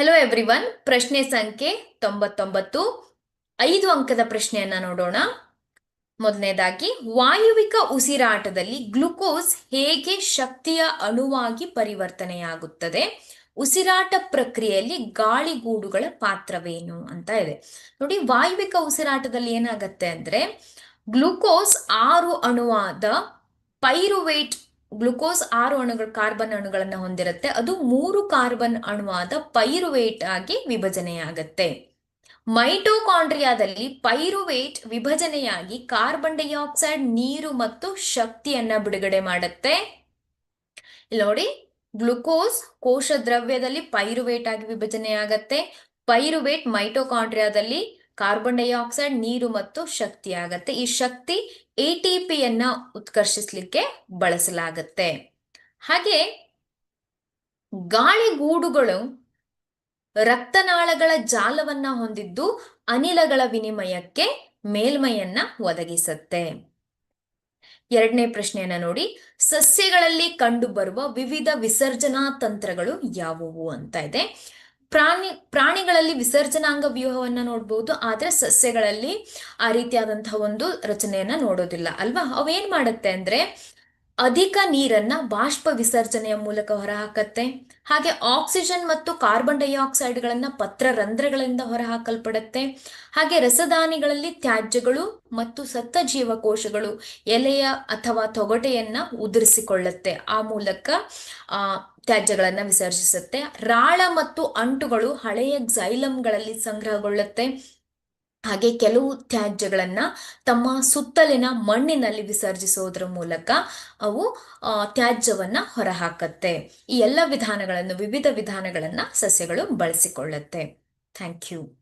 Hello everyone ಪ್ರಶ್ನೆ ಸಂಖ್ಯೆ ತೊಂಬತ್ತೊಂಬತ್ತು. ಐದು ಅಂಕದ ಪ್ರಶ್ನೆಯನ್ನ ನೋಡೋಣ. ಮೊದಲನೇದಾಗಿ, ವಾಯುವಿಕ ಉಸಿರಾಟದಲ್ಲಿ ಗ್ಲುಕೋಸ್ ಹೇಗೆ ಶಕ್ತಿಯ ಅಣುವಾಗಿ ಪರಿವರ್ತನೆಯಾಗುತ್ತದೆ? ಉಸಿರಾಟ ಪ್ರಕ್ರಿಯೆಯಲ್ಲಿ ಗಾಳಿಗೂಡುಗಳ ಪಾತ್ರವೇನು ಅಂತ ಇದೆ. ನೋಡಿ, ವಾಯುವಿಕ ಉಸಿರಾಟದಲ್ಲಿ ಏನಾಗತ್ತೆ ಅಂದ್ರೆ, ಗ್ಲುಕೋಸ್ ಆರು ಅಣುವಾದ ಪೈರುವೇಟ್ ಗ್ಲುಕೋಸ್ ಆರು ಅಣುಗಳು ಕಾರ್ಬನ್ ಅಣುಗಳನ್ನು ಹೊಂದಿರುತ್ತೆ. ಅದು ಮೂರು ಕಾರ್ಬನ್ ಅಣುವಾದ ಪೈರುವೇಟ್ ಆಗಿ ವಿಭಜನೆಯಾಗತ್ತೆ. ಮೈಟೋಕಾಂಡ್ರಿಯಾದಲ್ಲಿ ಪೈರುವೇಟ್ ವಿಭಜನೆಯಾಗಿ ಕಾರ್ಬನ್ ಡೈಆಕ್ಸೈಡ್, ನೀರು ಮತ್ತು ಶಕ್ತಿಯನ್ನ ಬಿಡುಗಡೆ ಮಾಡುತ್ತೆ. ನೋಡಿ, ಗ್ಲುಕೋಸ್ ಕೋಶ ದ್ರವ್ಯದಲ್ಲಿ ಪೈರುವೇಟ್ ಆಗಿ ವಿಭಜನೆಯಾಗತ್ತೆ. ಪೈರುವೇಟ್ ಮೈಟೋಕಾಂಡ್ರಿಯಾದಲ್ಲಿ ಕಾರ್ಬನ್ ಡೈಆಕ್ಸೈಡ್, ನೀರು ಮತ್ತು ಶಕ್ತಿ ಆಗತ್ತೆ. ಈ ಶಕ್ತಿ ಎ ಟಿ ಪಿಯನ್ನ ಉತ್ಕರ್ಷಿಸ್ಲಿಕ್ಕೆ ಬಳಸಲಾಗತ್ತೆ. ಹಾಗೆ ಗಾಳಿಗೂಡುಗಳು ರಕ್ತನಾಳಗಳ ಜಾಲವನ್ನ ಹೊಂದಿದ್ದು ಅನಿಲಗಳ ವಿನಿಮಯಕ್ಕೆ ಮೇಲ್ಮೈಯನ್ನ ಒದಗಿಸುತ್ತೆ. ಎರಡನೇ ಪ್ರಶ್ನೆಯನ್ನ ನೋಡಿ. ಸಸ್ಯಗಳಲ್ಲಿ ಕಂಡುಬರುವ ವಿವಿಧ ವಿಸರ್ಜನಾ ತಂತ್ರಗಳು ಯಾವುವು ಅಂತ ಇದೆ. ಪ್ರಾಣಿ, ಪ್ರಾಣಿಗಳಲ್ಲಿ ವಿಸರ್ಜನಾಂಗ ವ್ಯೂಹವನ್ನ ನೋಡ್ಬೋದು, ಆದ್ರೆ ಸಸ್ಯಗಳಲ್ಲಿ ಆ ರೀತಿಯಾದಂತಹ ಒಂದು ರಚನೆಯನ್ನ ನೋಡೋದಿಲ್ಲ, ಅಲ್ವಾ? ಅವೇನ್ ಮಾಡುತ್ತೆ ಅಂದ್ರೆ ಅಧಿಕ ನೀರನ್ನ ಬಾಷ್ಪ ವಿಸರ್ಜನೆಯ ಮೂಲಕ ಹೊರಹಾಕತ್ತೆ. ಹಾಗೆ ಆಕ್ಸಿಜನ್ ಮತ್ತು ಕಾರ್ಬನ್ ಡೈಆಕ್ಸೈಡ್ಗಳನ್ನ ಪತ್ರ ರಂಧ್ರಗಳಿಂದ ಹೊರಹಾಕಲ್ಪಡುತ್ತೆ. ಹಾಗೆ ರಸದಾನಿಗಳಲ್ಲಿ ತ್ಯಾಜ್ಯಗಳು ಮತ್ತು ಸತ್ತ ಜೀವಕೋಶಗಳು ಎಲೆಯ ಅಥವಾ ತೊಗಟೆಯನ್ನ ಉದುರಿಸಿಕೊಳ್ಳುತ್ತೆ. ಆ ಮೂಲಕ, ಆ, ತ್ಯಾಜ್ಯಗಳನ್ನ ವಿಸರ್ಜಿಸುತ್ತೆ. ರಾಳ ಮತ್ತು ಅಂಟುಗಳು ಹಳೆಯ ಜೈಲಮ್ಗಳಲ್ಲಿ ಸಂಗ್ರಹಗೊಳ್ಳುತ್ತೆ. ಹಾಗೆ ಕೆಲವು ತ್ಯಾಜ್ಯಗಳನ್ನು ತಮ್ಮ ಸುತ್ತಲಿನ ಮಣ್ಣಿನಲ್ಲಿ ವಿಸರ್ಜಿಸೋದ್ರ ಮೂಲಕ ಅವು ತ್ಯಾಜ್ಯವನ್ನ ಹೊರಹಾಕತ್ತೆ. ಈ ಎಲ್ಲ ವಿಧಾನಗಳನ್ನು, ವಿವಿಧ ವಿಧಾನಗಳನ್ನು ಸಸ್ಯಗಳು ಬಳಸಿಕೊಳ್ಳುತ್ತೆ. Thank you.